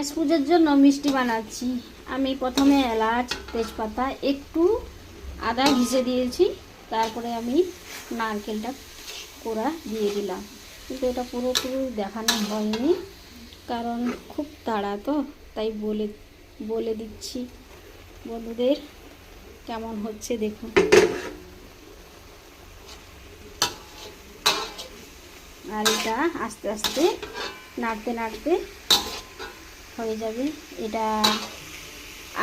গণেশ পুজোর জন্য মিষ্টি বানাচ্ছি। আমি প্রথমে এলাচ, তেজপাতা, একটু আদা ঘিষে দিয়েছি। তারপরে আমি নারকেলটা কোড়া দিয়ে দিলাম। কিন্তু এটা পুরোপুরি দেখানো হয়নি, কারণ খুব তাড়া তো, তাই বলে বলে দিচ্ছি বন্ধুদের কেমন হচ্ছে দেখুন। আর এটা আস্তে আস্তে নাড়তে নাড়তে হয়ে যাবে। এটা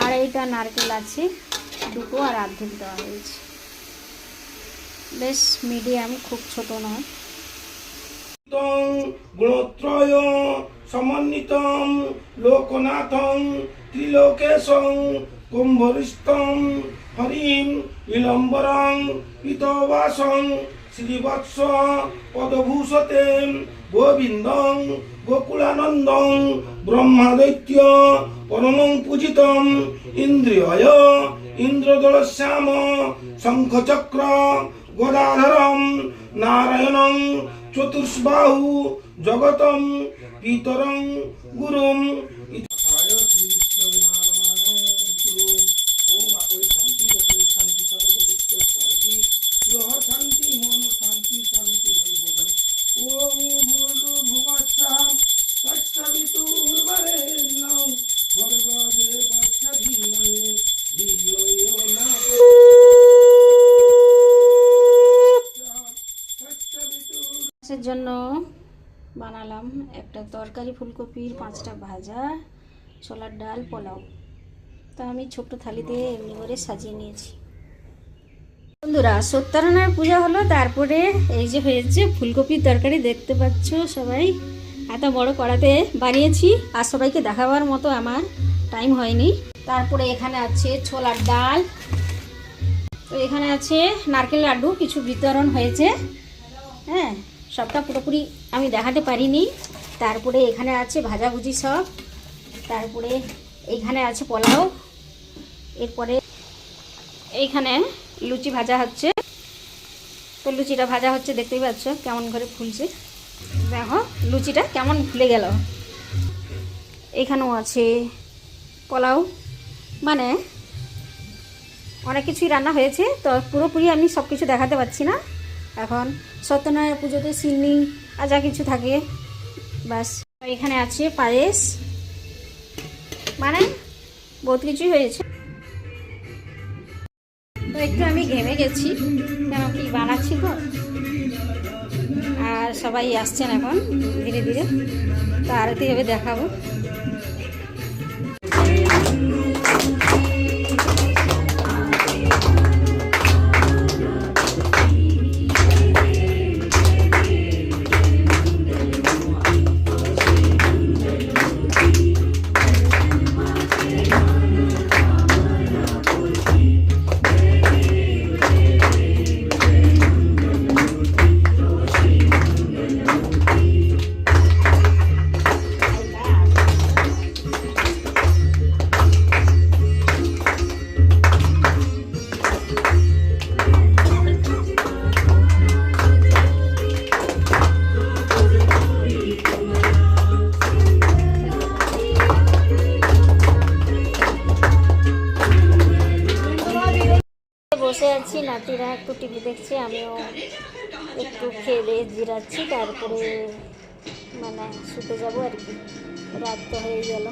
আড়াইটা নারকেল আছে, দুটো আর অর্ধেক দেওয়া হয়েছে। বেশ মিডিয়াম খুব ছোট নয়। গুণত্রয় হরিম ইলম্বরং পিতবাসং শ্রীবৎস পদভূষতে গোবিন্দং গোকুলানন্দং ব্রহ্মাদৈত্য পরমং পূজিতম ইন্দ্রিয় ইন্দ্রদলশ্যাম শঙ্খচক্র গদাধরম নারায়ণং চতুর্বাহু জগতম পিতরং গুরুম মাছের জন্য বানালাম একটা তরকারি ফুলকপির পাঁচটা ভাজা, ছোলার ডাল, পোলাও। তো আমি ছোট্ট থালিতে এমনি করে সাজিয়ে নিয়েছি। বন্ধুরা, সত্যনারায়ণের পূজা হলো, তারপরে এই যে হয়েছে ফুলকপির তরকারি, দেখতে পাচ্ছ সবাই? এত বড় কড়াতে বানিয়েছি, আর সবাইকে দেখাবার মতো আমার টাইম হয়নি। তারপরে এখানে আছে ছোলার ডাল। তো এখানে আছে নারকেল লাড্ডু, কিছু বিতরণ হয়েছে। হ্যাঁ সবটা পুরোপুরি আমি দেখাতে পারিনি। তারপরে এখানে আছে ভাজাভুজি সব। তারপরে এইখানে আছে পোলাও। এরপরে এইখানে লুচি ভাজা হচ্ছে। তো লুচিটা ভাজা হচ্ছে, দেখতেই পাচ্ছ কেমন করে ফুলছে। দেখো, লুচিটা কেমন ফুলে গেল। এখানেও আছে পোলাও। মানে অনেক কিছুই রান্না হয়েছে, তো পুরোপুরি আমি সব কিছু দেখাতে পারছি না। এখন সত্যনারায়ণ পুজোতে সিন্নি আর যা কিছু থাকে। বাস। এখানে আছে পায়েস। মানে বহুত কিছুই হয়েছে। তো একটু আমি ঘেমে গেছি, কেন কি বানাচ্ছি তো? আর সবাই আসছেন এখন, ধীরে ধীরে। তো আরতি হবে দেখাবো। বসে আছি, নাতিরা একটু টিভি দেখছে, আমিও একটু খেয়ে দিয়ে জিরাচ্ছি তারপরে মানে শুতে যাব আর কি। রাত তো হয়ে গেল।